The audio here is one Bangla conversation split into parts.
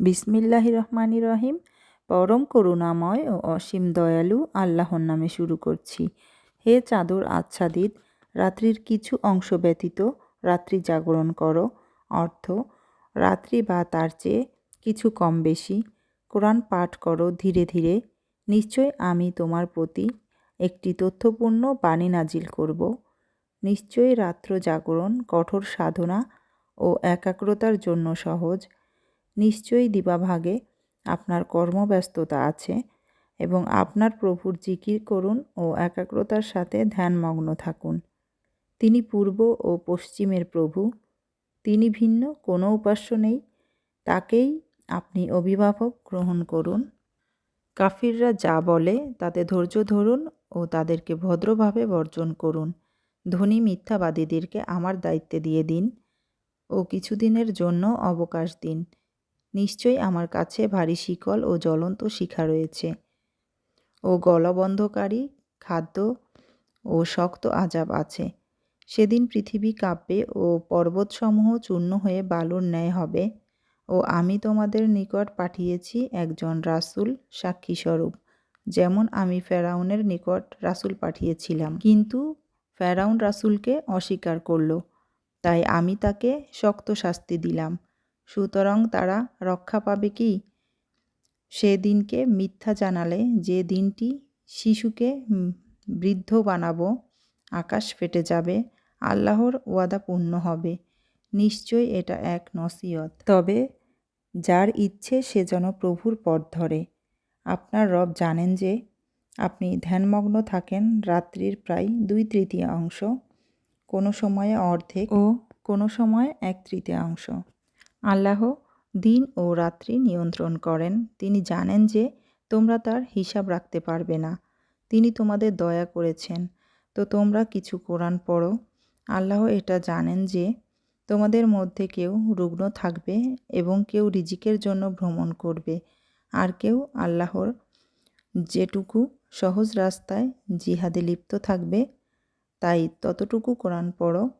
বিসমিল্লাহ রহমানি রহিম পরম করুণাময় ও অসীম দয়ালু আল্লাহর নামে শুরু করছি। হে চাদর আচ্ছাদিত, রাত্রির কিছু অংশ ব্যতীত রাত্রি জাগরণ করো। অর্থ, রাত্রি বা তার চেয়ে কিছু কম বেশি। কোরআন পাঠ করো ধীরে ধীরে। নিশ্চয় আমি তোমার প্রতি একটি তথ্যপূর্ণ বাণী নাজিল করব। নিশ্চয়ই রাত্র জাগরণ, কঠোর সাধনা ও একাগ্রতার জন্য সহজ। নিশ্চয়ই দিবাভাগে আপনার কর্মব্যস্ততা আছে এবং আপনার প্রভুর জিকির করুন ও একাগ্রতার সাথে ধ্যানমগ্ন থাকুন। তিনি পূর্ব ও পশ্চিমের প্রভু। তিনি ভিন্ন, কোনো উপাস্য নেই। তাকেই আপনি অভিভাবক গ্রহণ করুন। কাফিররা যা বলে তাতে ধৈর্য ধরুন ও তাদেরকে ভদ্রভাবে বর্জন করুন। ধনী মিথ্যাবাদীদেরকে আমার দায়িত্বে দিয়ে দিন ও কিছুদিনের জন্য অবকাশ দিন। নিশ্চয়ই আমার কাছে ভারী শিকল ও জ্বলন্ত শিখা রয়েছে। ও গলবন্ধকারী, খাদ্য ও শক্ত আজাব আছে। সেদিন পৃথিবী কাঁপবে ও পর্বতসমূহ চূর্ণ হয়ে বালুর ন্যায় হবে। ও আমি তোমাদের নিকট পাঠিয়েছি একজন রাসুল সাক্ষীস্বরূপ, যেমন আমি ফেরাউনের নিকট রাসুল পাঠিয়েছিলাম। কিন্তু ফেরাউন রাসুলকে অস্বীকার করল, তাই আমি তাকে শক্ত শাস্তি দিলাম। সুতরাং তারা রক্ষা পাবে কি? সে দিনকে মিথ্যা জানালে যে দিনটি শিশুকে বৃদ্ধ বানাবো, আকাশ ফেটে যাবে, আল্লাহর ওয়াদা পূর্ণ হবে। নিশ্চয় এটা এক নসিয়ত তবে যার ইচ্ছে সে যেন প্রভুর পথ ধরে। আপনার রব জানেন যে আপনি ধ্যানমগ্ন থাকেন রাত্রির প্রায় দুই তৃতীয়াংশ, কোনো সময়ে অর্ধেক ও কোনো সময় এক তৃতীয়াংশ। আল্লাহ দিন ও রাত্রি নিয়ন্ত্রণ করেন। তিনি জানেন যে তোমরা তার হিসাব রাখতে পারবে না। তিনি তোমাদের দয়া করেছেন। তো তোমরা কিছু কোরআন পড়ো। আল্লাহ এটা জানেন যে তোমাদের মধ্যে কেউ রুগ্ন থাকবে এবং কেউ রিজিকের জন্য ভ্রমণ করবে। আর কেউ আল্লাহর যেটুকু সহজ রাস্তায় জিহাদে লিপ্ত থাকবে, তাই ততটুকু কোরআন পড়ো।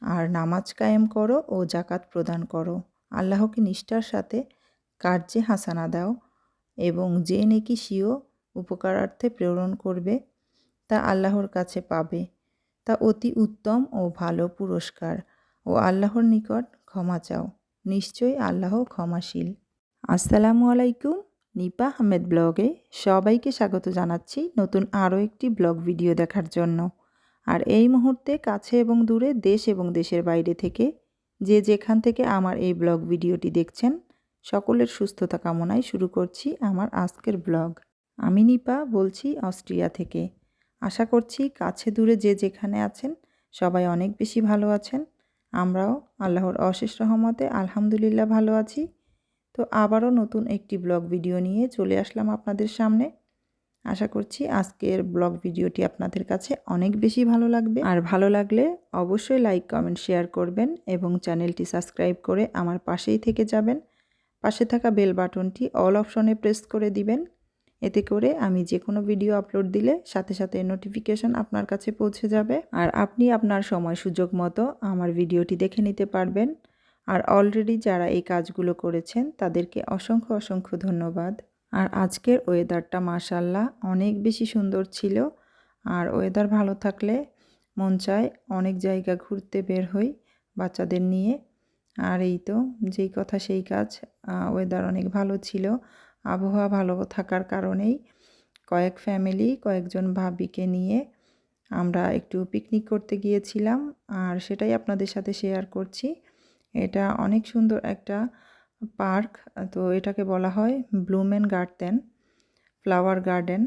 আর নামাজ কায়েম করো ও জাকাত প্রদান করো। আল্লাহকে নিষ্ঠার সাথে কার্যে হাসানা দাও এবং যে নেকি সিও উপকারার্থে প্রেরণ করবে, তা আল্লাহর কাছে পাবে। তা অতি উত্তম ও ভালো পুরস্কার ও আল্লাহর নিকট ক্ষমা চাও। নিশ্চয়ই আল্লাহ ক্ষমাশীল। আসসালামু আলাইকুম, নিপা আহমেদ ব্লগে সবাইকে স্বাগত জানাচ্ছি নতুন আরও একটি ব্লগ ভিডিও দেখার জন্য। আর এই মুহূর্তে কাছে এবং দূরে দেশ এবং দেশের বাইরে থেকে যে যেখান থেকে আমার এই ব্লগ ভিডিওটি দেখছেন, সকলের সুস্থতা কামনায় শুরু করছি আমার আজকের ব্লগ। আমি নিপা বলছি অস্ট্রিয়া থেকে। আশা করছি কাছে দূরে যে যেখানে আছেন, সবাই অনেক বেশি ভালো আছেন। আমরাও আল্লাহর অশেষ রহমতে আলহামদুলিল্লাহ ভালো আছি। তো আবারও নতুন একটি ব্লগ ভিডিও নিয়ে চলে আসলাম আপনাদের সামনে। আশা করছি আজকের ব্লগ ভিডিওটি আপনাদের কাছে অনেক বেশি ভালো লাগবে। আর ভালো লাগলে অবশ্যই লাইক, কমেন্ট, শেয়ার করবেন এবং চ্যানেলটি সাবস্ক্রাইব করে আমার পাশেই থেকে যাবেন। পাশে থাকা বেল বাটনটি অল অপশনে প্রেস করে দিবেন। এতে করে আমি যে কোনো ভিডিও আপলোড দিলে সাথে সাথে নোটিফিকেশন আপনার কাছে পৌঁছে যাবে। আর আপনি আপনার সময় সুযোগ মতো আমার ভিডিওটি দেখে নিতে পারবেন। আর অলরেডি যারা এই কাজগুলো করেছেন তাদেরকে অসংখ্য অসংখ্য ধন্যবাদ। আর আজকের ওয়েদারটা মাশাল্লাহ অনেক বেশি সুন্দর ছিল। আর ওয়েদার ভালো থাকলে মন চায় অনেক জায়গা ঘুরতে বের হই বাচ্চাদের নিয়ে। আর এই তো যেই কথা সেই কাজ ওয়েদার অনেক ভালো ছিল। আবহাওয়া ভালো থাকার কারণেই কয়েক ফ্যামিলি কয়েকজন ভাবিকে নিয়ে আমরা একটু পিকনিক করতে গিয়েছিলাম। আর সেটাই আপনাদের সাথে শেয়ার করছি। এটা অনেক সুন্দর একটা পার্ক, তো এটাকে বলা হয় ব্লুমেন গার্ডেন ফ্লাওয়ার গার্ডেন।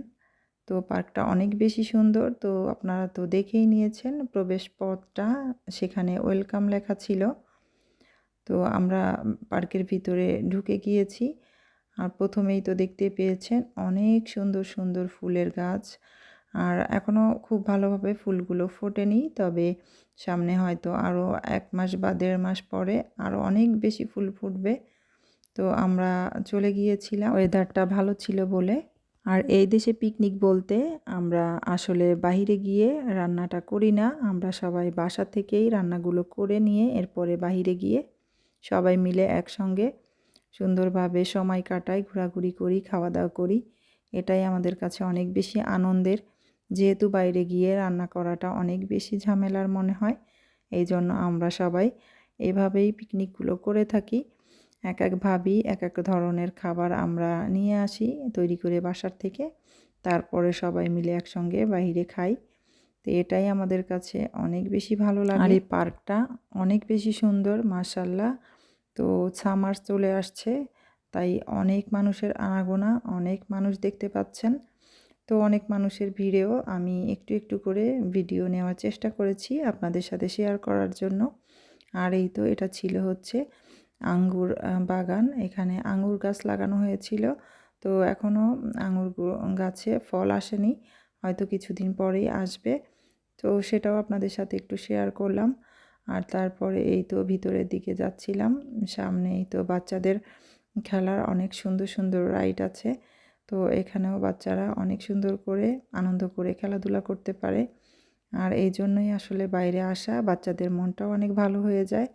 তো পার্কটা অনেক বেশি সুন্দর, তো আপনারা তো দেখেই নিয়েছেন প্রবেশ পথটা সেখানে ওয়েলকাম লেখা ছিল। তো আমরা পার্কের ভিতরে ঢুকে গিয়েছি আর প্রথমেই তো দেখতে পেয়েছেন অনেক সুন্দর সুন্দর ফুলের গাছ। আর এখনও খুব ভালোভাবে ফুলগুলো ফোটেনি, তবে সামনে হয়তো আরও এক মাস বা দেড় মাস পরে আরও অনেক বেশি ফুল ফুটবে। তো আমরা চলে গিয়েছিলাম। ওয়েদারটা ভালো ছিল বলে। আর এই দেশে পিকনিক বলতে আমরা আসলে বাহিরে গিয়ে রান্নাটা করি না। আমরা সবাই বাসা থেকেই রান্নাগুলো করে নিয়ে এরপরে বাহিরে গিয়ে সবাই মিলে একসঙ্গে সুন্দরভাবে সময় কাটাই, ঘোরাঘুরি করি খাওয়া দাওয়া করি। এটাই আমাদের কাছে অনেক বেশি আনন্দের। যেহেতু বাইরে গিয়ে রান্না করাটা অনেক বেশি ঝামেলার মনে হয় এই জন্য আমরা সবাই এভাবেই পিকনিকগুলো করে থাকি। এক এক ভাবি এক এক ধরনের খাবার আমরা নিয়ে আসি তৈরি করে বাসার থেকে। তারপরে সবাই মিলে একসঙ্গে বাইরে খাই। তো এটাই আমাদের কাছে অনেক বেশি ভালো লাগে। আর এই পার্কটা অনেক বেশি সুন্দর মার্শাল্লাহ তো সামার চলে আসছে তাই অনেক মানুষের আনাগোনা অনেক মানুষ দেখতে পাচ্ছেন। তো অনেক মানুষের ভিড়েও আমি একটু একটু করে ভিডিও নেওয়ার চেষ্টা করেছি আপনাদের সাথে শেয়ার করার জন্য। আর এই তো এটা ছিল হচ্ছে আঙ্গুর বাগান। এখানে আঙ্গুর গাছ লাগানো হয়েছিল। তো এখনও আঙুর গাছে ফল আসেনি। হয়তো কিছুদিন পরেই আসবে। তো সেটাও আপনাদের সাথে একটু শেয়ার করলাম। আর তারপরে এই তো ভিতরের দিকে যাচ্ছিলাম। সামনে এই তো বাচ্চাদের খেলার অনেক সুন্দর সুন্দর রাইড আছে। তো এখানেও বাচ্চারা অনেক সুন্দর করে, আনন্দ করে খেলাধুলা করতে পারে। আর এই জন্যই আসলে বাইরে আসা, বাচ্চাদের মনটাও অনেক ভালো হয়ে যায়।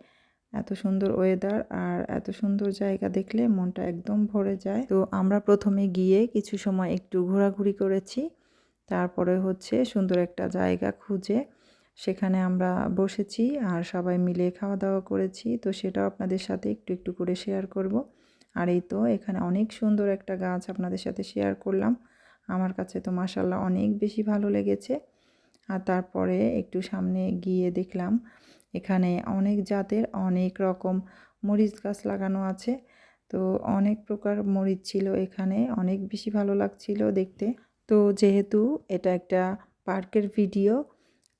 এত সুন্দর ওয়েদার আর এত সুন্দর জায়গা দেখলে মনটা একদম ভরে যায়। তো আমরা প্রথমে গিয়ে কিছু সময় একটু ঘোরাঘুরি করেছি। তারপরে হচ্ছে সুন্দর একটা জায়গা খুঁজে সেখানে আমরা বসেছি আর সবাই মিলে খাওয়া দাওয়া করেছি। তো সেটাও আপনাদের সাথে একটু একটু করে শেয়ার করব। আর এই তো এখানে অনেক সুন্দর একটা গাছ আপনাদের সাথে শেয়ার করলাম। আমার কাছে তো মাসাল্লাহ অনেক বেশি ভালো লেগেছে। আর তারপরে একটু সামনে গিয়ে দেখলাম এখানে অনেক জাতের অনেক রকম মরিচ গাছ লাগানো আছে। তো অনেক প্রকার মরিচ ছিল এখানে, অনেক বেশি ভালো লাগছিল দেখতে। তো যেহেতু এটা একটা পার্কের ভিডিও,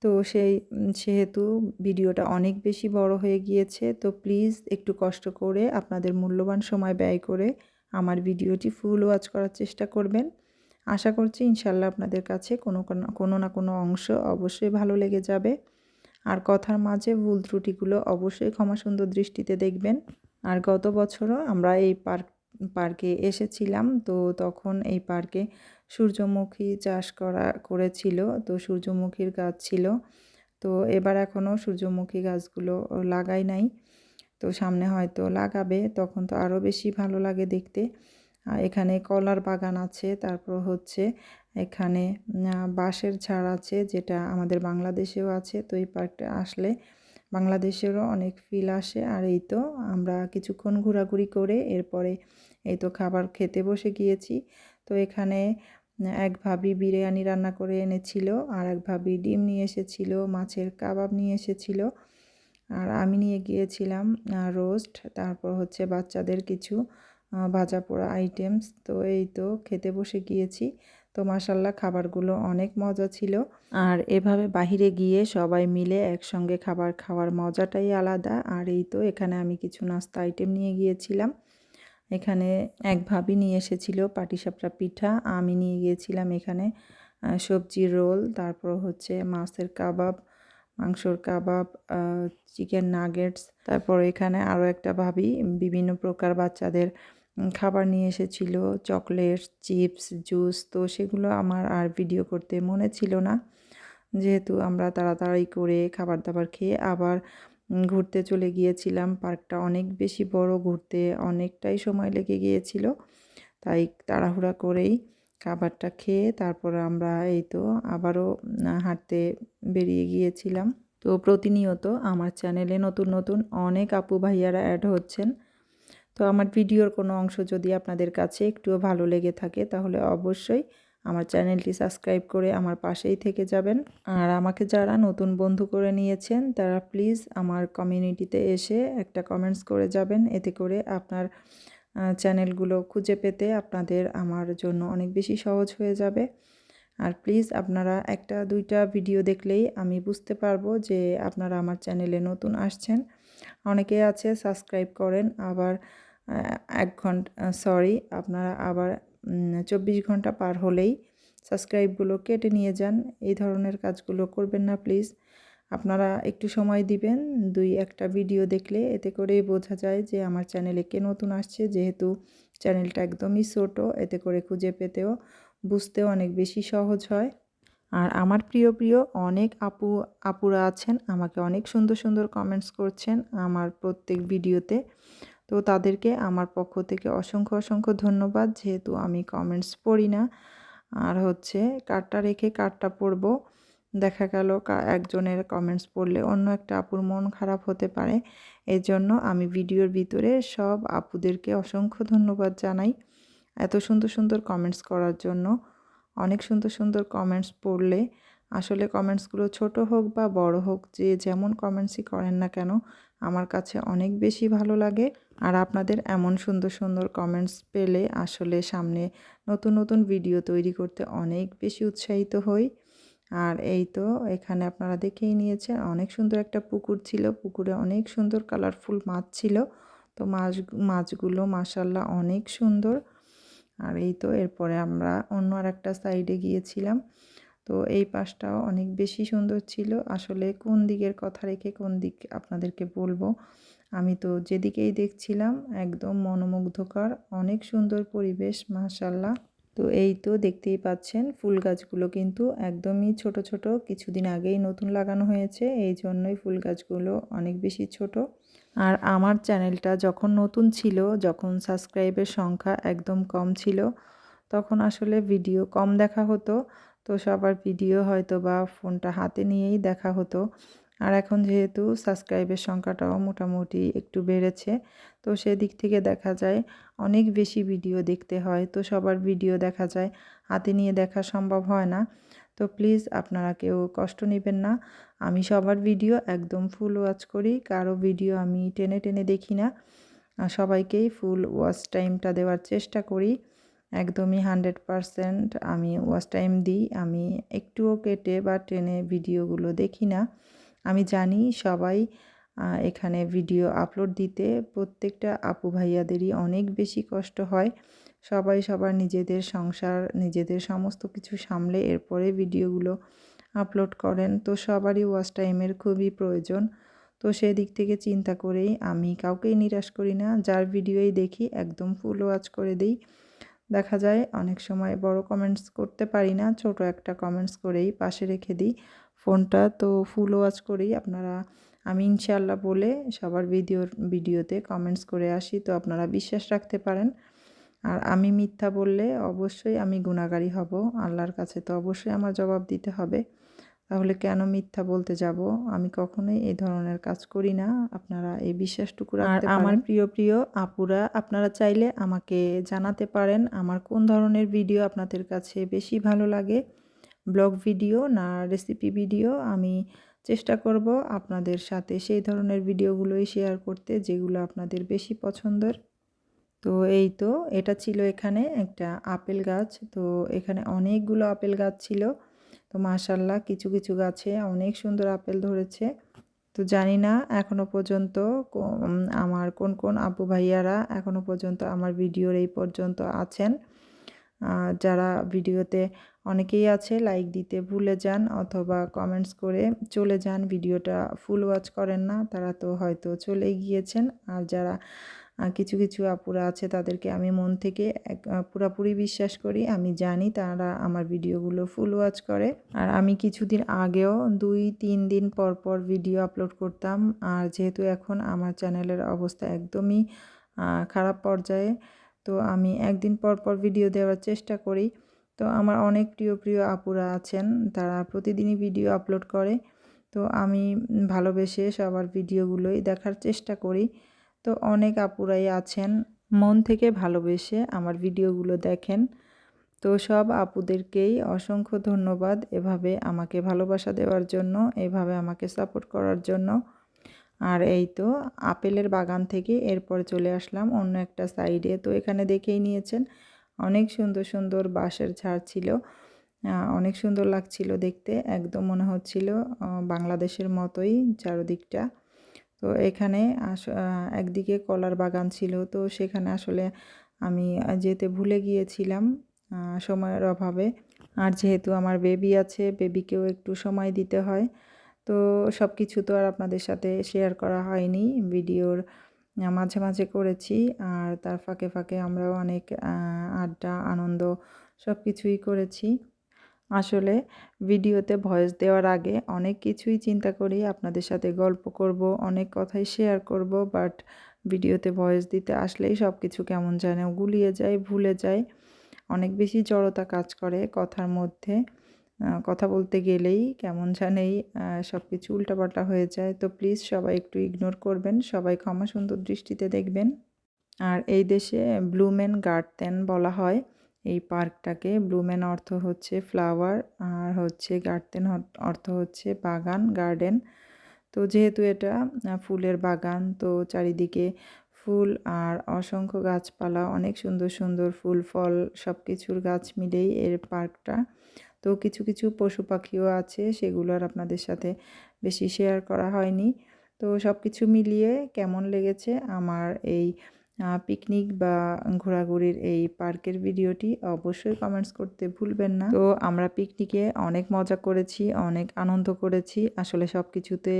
তো সেই, সেহেতু ভিডিওটা অনেক বেশি বড় হয়ে গিয়েছে। তো প্লিজ একটু কষ্ট করে আপনাদের মূল্যবান সময় ব্যয় করে আমার ভিডিওটি ফুল ওয়াচ করার চেষ্টা করবেন। আশা করছি ইনশাল্লাহ আপনাদের কাছে কোনো কোনো না কোনো অংশ অবশ্যই ভালো লেগে যাবে। আর কথার মাঝে ভুল ত্রুটিগুলো অবশ্যই ক্ষমা সুন্দর দৃষ্টিতে দেখবেন। আর গত বছরও আমরা এই পার্ক, পার্কে এসেছিলাম, তো তখন এই পার্কে সূর্যমুখী চাষ করা, করেছিল, তো সূর্যমুখীর গাছ ছিল। তো এবার এখনও সূর্যমুখী গাছগুলো লাগাই নাই, তো সামনে হয়তো লাগাবে, তখন তো আরও বেশি ভালো লাগে দেখতে। এখানে কলার বাগান আছে, তারপর হচ্ছে এখানে বাঁশের ছাড় আছে যেটা আমাদের বাংলাদেশেও আছে। তো এই পার্কটা আসলে বাংলাদেশেরও অনেক ফিল আসে। আর এই তো আমরা কিছুক্ষণ ঘোরাঘুরি করে এরপরে এই তো খাবার খেতে বসে গিয়েছি। তো এখানে এক ভাবি বিরিয়ানি রান্না করে এনেছিল আর এক ভাবি ডিম নিয়ে এসেছিল, মাছের কাবাব নিয়ে এসেছিল। আর আমি নিয়ে গিয়েছিলাম রোস্ট তারপর হচ্ছে বাচ্চাদের কিছু ভাজা পোড়া আইটেমস তো এই তো খেতে বসে গিয়েছি। তো মাসাল্লাহ খাবারগুলো অনেক মজা ছিল। আর এভাবে বাহিরে গিয়ে সবাই মিলে একসঙ্গে খাবার খাওয়ার মজাটাই আলাদা। আর এই তো এখানে আমি কিছু নাস্তা আইটেম নিয়ে গিয়েছিলাম। এখানে এক ভাবি নিয়ে এসেছিল পাটিসাপটা পিঠা, আমি নিয়ে গিয়েছিলাম এখানে সবজি রোল, তারপর হচ্ছে মাছের কাবাব, মাংসর কাবাব চিকেন নাগেটস তারপর এখানে আরও একটা ভাবি, বিভিন্ন প্রকার বাচ্চাদের খাবার নিয়ে এসেছিল, চকলেট, চিপস, জুস, তো সেগুলো আমার আর ভিডিও করতে মনে ছিল না। যেহেতু আমরা তাড়াতাড়ি করে খাবার দাবার খেয়ে আবার ঘুরতে চলে গিয়েছিলাম, পার্কটা অনেক বেশি বড়, ঘুরতে অনেকটাই সময় লেগে গিয়েছিল। তাই তাড়াহুড়া করেই খাবারটা খেয়ে তারপর আমরা এই তো আবারও হাঁটতে বেরিয়ে গিয়েছিলাম। তো প্রতিনিয়ত আমার চ্যানেলে নতুন নতুন অনেক আপু ভাইয়ারা অ্যাড হচ্ছেন। তো আমার ভিডিওর কোনো অংশ যদি আপনাদের কাছে একটুও ভালো লেগে থাকে, তাহলে অবশ্যই আমার চ্যানেলটি সাবস্ক্রাইব করে আমার পাশেই থেকে যাবেন। আর আমাকে যারা নতুন বন্ধু করে নিয়েছেন, তারা প্লিজ আমার কমিউনিটিতে এসে একটা কমেন্টস করে যাবেন। এতে করে আপনার চ্যানেলগুলো খুঁজে পেতে আপনাদের আমার জন্য অনেক বেশি সহজ হয়ে যাবে। আর প্লিজ আপনারা একটা, দুইটা ভিডিও দেখলেই আমি বুঝতে পারব যে আপনারা আমার চ্যানেলে নতুন আসছেন। অনেকে আছে সাবস্ক্রাইব করেন, আবার এক ঘণ্টা সরি আপনারা আবার চব্বিশ ঘণ্টা পার হলেই সাবস্ক্রাইবগুলো কেটে নিয়ে যান। এই ধরনের কাজগুলো করবেন না প্লিজ আপনারা একটু সময় দিবেন, দুই একটা ভিডিও দেখলে। এতে করেই বোঝা যায় যে আমার চ্যানেলে কে নতুন আসছে। যেহেতু চ্যানেলটা একদমই ছোটো, এতে করে খুঁজে পেতেও বুঝতেও অনেক বেশি সহজ হয়। আর আমার প্রিয় প্রিয় অনেক আপু, আপুরা আছেন, আমাকে অনেক সুন্দর সুন্দর কমেন্টস করছেন আমার প্রত্যেক ভিডিওতে তো তাদেরকে আমার পক্ষ থেকে অসংখ্য অসংখ্য ধন্যবাদ। যেহেতু আমি কমেন্টস পড়ি না, আর হচ্ছে কার্ডটা রেখে কার্ডটা পড়ব, দেখা গেল একজনের কমেন্টস পড়লে অন্য একটা আপুর মন খারাপ হতে পারে। এই জন্য আমি ভিডিওর ভিতরে সব আপুদেরকে অসংখ্য ধন্যবাদ জানাই। এত সুন্দর সুন্দর কমেন্টস করার জন্য, অনেক সুন্দর সুন্দর কমেন্টস পড়লে, আসলে কমেন্টসগুলো ছোট হোক বা বড় হোক, যে যেমন কমেন্টসই করেন না কেন আমার কাছে অনেক বেশি ভালো লাগে। আর আপনাদের এমন সুন্দর সুন্দর কমেন্টস পেলে আসলে সামনে নতুন নতুন ভিডিও তৈরি করতে অনেক বেশি উৎসাহিত হই। আর এই তো এখানে আপনারা দেখেই নিয়েছেন, অনেক সুন্দর একটা পুকুর ছিল। পুকুরে অনেক সুন্দর কালারফুল মাছ ছিল। তো মাছ, মাছগুলো মাসাল্লাহ অনেক সুন্দর। আর এই তো এরপরে আমরা অন্য আর একটা সাইডে গিয়েছিলাম। তো এই পাশটাও অনেক বেশি সুন্দর ছিল। আসলে কোন দিকের কথা রেখে কোন দিক আপনাদেরকে বলব? আমি তো যেদিকেই দেখছিলাম একদম মনোমুগ্ধকর, অনেক সুন্দর পরিবেশ মাশাল্লাহ তো এই তো দেখতেই পাচ্ছেন, ফুল গাছগুলো কিন্তু একদমই ছোট ছোট, কিছুদিন আগেই নতুন লাগানো হয়েছে, এই জন্যই ফুল গাছগুলো অনেক বেশি ছোট। আর আমার চ্যানেলটা যখন নতুন ছিল, যখন সাবস্ক্রাইবের সংখ্যা একদম কম ছিল, তখন আসলে ভিডিও কম দেখা হতো। তো সবার ভিডিও হয়তো বা ফোনটা হাতে নিয়েই দেখা হতো। আর এখন যেহেতু সাবস্ক্রাইবের সংখ্যাটাও মোটামুটি একটু বেড়েছে, তো সেদিক থেকে দেখা যায় অনেক বেশি ভিডিও দেখতে হয়। তো সবার ভিডিও দেখা যায় হাতে নিয়ে দেখা সম্ভব হয় না। তো প্লিজ আপনারা কেউ কষ্ট নেবেন না। আমি সবার ভিডিও একদম ফুল ওয়াচ করি, কারও ভিডিও আমি টেনে টেনে দেখি না। সবাইকেই ফুল ওয়াচ টাইমটা দেওয়ার চেষ্টা করি। একদমই হান্ড্রেড পারসেন্ট আমি ওয়াচ টাইম দিই। আমি একটুও কেটে বা টেনে ভিডিওগুলো দেখি না। আমি জানি সবাই এখানে ভিডিও আপলোড দিতে প্রত্যেকটা আপু ভাইয়াদেরই অনেক বেশি কষ্ট হয়। সবাই সবার নিজেদের সংসার, নিজেদের সমস্ত কিছু সামলে এরপরে ভিডিওগুলো আপলোড করেন। তো সবারই ওয়াচ টাইমের খুবই প্রয়োজন। তো সেদিক থেকে চিন্তা করেই আমি কাউকেই নিরাশ করি না। যার ভিডিওই দেখি, একদম ফুল ওয়াচ করে দিই। দেখা যায় অনেক সময় বড় কমেন্টস করতে পারি না, ছোট একটা কমেন্টস করেই পাশে রেখে দিই ফোনটা। তো ফুল ওয়াচ করেই আপনারা, আমি ইনশাল্লাহ বলে সবার ভিডিওর, ভিডিওতে কমেন্টস করে আসি। তো আপনারা বিশ্বাস রাখতে পারেন। আর আমি মিথ্যা বললে অবশ্যই আমি গুণাগারী হব। আল্লাহর কাছে তো অবশ্যই আমার জবাব দিতে হবে। তাহলে কেন মিথ্যা বলতে যাব? আমি কখনোই এই ধরনের কাজ করি না। আপনারা এই বিশ্বাসটুকু আর আমার প্রিয় প্রিয় আপুরা আপনারা চাইলে আমাকে জানাতে পারেন। আমার কোন ধরনের ভিডিও আপনাদের কাছে বেশি ভালো লাগে? ব্লগ ভিডিও না রেসিপি ভিডিও? আমি চেষ্টা করব আপনাদের সাথে সেই ধরনের ভিডিওগুলোই শেয়ার করতে যেগুলো আপনাদের বেশি পছন্দের। তো এই তো এটা ছিল এখানে একটা আপেল গাছ। তো এখানে অনেকগুলো আপেল গাছ ছিল। তো মাশাল্লাহ কিছু কিছু গাছে অনেক সুন্দর আপেল ধরেছে। তো জানি না এখনও পর্যন্ত আমার কোন কোন আপু ভাইয়ারা এখনও পর্যন্ত আমার ভিডিওর এই পর্যন্ত আছেন। যারা ভিডিওতে অনেকেই আছে লাইক দিতে ভুলে যান অথবা কমেন্টস করে চলে যান, ভিডিওটা ফুল ওয়াচ করেন না, তারা তো হয়তো চলে গিয়েছেন। আর যারা কিছু কিছু আপুরা আছে তাদেরকে আমি মন থেকে এক পুরাপুরি বিশ্বাস করি, আমি জানি তারা আমার ভিডিওগুলো ফুল ওয়াচ করে। আর আমি কিছুদিন আগেও দুই, তিন দিন পর পর ভিডিও আপলোড করতাম, আর যেহেতু এখন আমার চ্যানেলের অবস্থা একদমই খারাপ পর্যায়ে, তো আমি একদিন পর পর ভিডিও দেওয়ার চেষ্টা করি। তো আমার অনেক প্রিয় প্রিয় আপুরা আছেন, তারা প্রতিদিনই ভিডিও আপলোড করে। তো আমি ভালোবেসে সবার ভিডিওগুলোই দেখার চেষ্টা করি। তো অনেক আপুরাই আছেন, মন থেকে ভালোবেসে আমার ভিডিওগুলো দেখেন। তো সব আপুদেরকেই অসংখ্য ধন্যবাদ এভাবে আমাকে ভালোবাসা দেওয়ার জন্য, এভাবে আমাকে সাপোর্ট করার জন্য। আর এই তো আপেলের বাগান থেকে এরপরে চলে আসলাম অন্য একটা সাইডে। তো এখানে দেখেই নিয়েছেন, অনেক সুন্দর সুন্দর বাঁশের ঝাড় ছিল। অনেক সুন্দর লাগছিল দেখতে, একদম মনে হচ্ছিল বাংলাদেশের মতোই চারদিকটা। তো এখানে আস একদিকে কলার বাগান ছিল। তো সেখানে আসলে আমি যেতে ভুলে গিয়েছিলাম সময়ের অভাবে। আর যেহেতু আমার বেবি আছে বেবিকেও একটু সময় দিতে হয়। তো সব কিছু তো আর আপনাদের সাথে শেয়ার করা হয়নি। ভিডিওর মাঝে মাঝে করেছি। আর তার ফাঁকে ফাঁকে আমরাও অনেক আড্ডা, আনন্দ সব কিছুই করেছি। আসলে ভিডিওতে ভয়েস দেওয়ার আগে অনেক কিছুই চিন্তা করি, আপনাদের সাথে গল্প করব, অনেক কথাই শেয়ার করব বাট ভিডিওতে ভয়েস দিতে আসলেই সব কিছু কেমন যেন গুলিয়ে যায়, ভুলে যায়। অনেক বেশি জড়তা কাজ করে কথার মধ্যে। কথা বলতে গেলেই কেমন জানেই সব কিছু উল্টাপাল্টা হয়ে যায়। তো প্লিজ সবাই একটু ইগনোর করবেন, সবাই ক্ষমা সুন্দর দৃষ্টিতে দেখবেন। আর এই দেশে ব্লুমেন গার্ডেন বলা হয়। এই পার্কটাকে ব্লুমেন অর্থ হচ্ছে ফ্লাওয়ার, আর হচ্ছে গার্ডেন অর্থ হচ্ছে বাগান, গার্ডেন। তো যেহেতু এটা ফুলের বাগান, তো চারিদিকে ফুল আর অসংখ্য গাছপালা, অনেক সুন্দর সুন্দর ফুল, ফল সব কিছুর গাছ মিলেই এর পার্কটা। তো কিছু কিছু পশু পাখিও আছে, সেগুলো আর আপনাদের সাথে বেশি শেয়ার করা হয়নি। তো সব কিছু মিলিয়ে কেমন লেগেছে আমার এই পিকনিক বা ঘোরাঘুরির এই পার্কের ভিডিওটি অবশ্যই কমেন্টস করতে ভুলবেন না। তো আমরা পিকনিকে অনেক মজা করেছি, অনেক আনন্দ করেছি। আসলে সব কিছুতে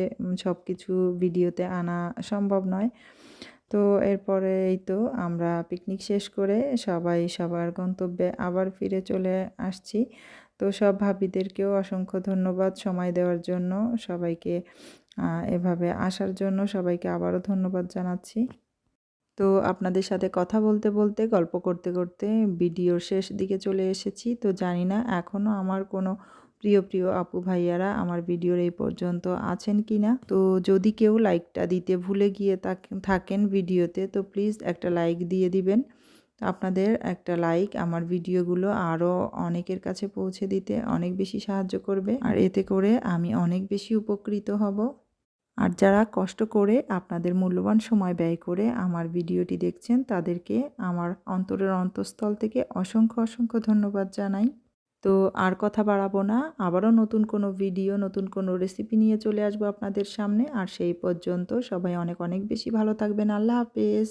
সব কিছু ভিডিওতে আনা সম্ভব নয়। তো এরপরে এই তো আমরা পিকনিক শেষ করে সবাই সবার গন্তব্যে আবার ফিরে চলে আসছি। তো সব ভাবিদেরকেও অসংখ্য ধন্যবাদ সময় দেওয়ার জন্য। সবাইকে এভাবে আসার জন্য সবাইকে আবারও ধন্যবাদ জানাচ্ছি। তো আপনাদের সাথে কথা বলতে বলতে, গল্প করতে করতে ভিডিওর শেষ দিকে চলে এসেছি। তো জানি না এখনও আমার কোনো প্রিয় প্রিয় আপু ভাইয়ারা আমার ভিডিওর এই পর্যন্ত আছেন কি না। তো যদি কেউ লাইকটা দিতে ভুলে গিয়ে থাক- থাকেন ভিডিওতে, তো প্লিজ একটা লাইক দিয়ে দিবেন। আপনাদের একটা লাইক আমার ভিডিওগুলো আরও অনেকের কাছে পৌঁছে দিতে অনেক বেশি সাহায্য করবে। আর এতে করে আমি অনেক বেশি উপকৃত হব। আর যারা কষ্ট করে আপনাদের মূল্যবান সময় ব্যয় করে আমার ভিডিওটি দেখছেন, তাদেরকে আমার অন্তরের অন্তঃস্থল থেকে অসংখ্য অসংখ্য ধন্যবাদ জানাই। তো আর কথা বাড়াবো না, আবারও নতুন কোনো ভিডিও, নতুন কোনো রেসিপি নিয়ে চলে আসব আপনাদের সামনে। আর সেই পর্যন্ত সবাই অনেক অনেক বেশি ভালো থাকবেন। আল্লাহ হাফেজ।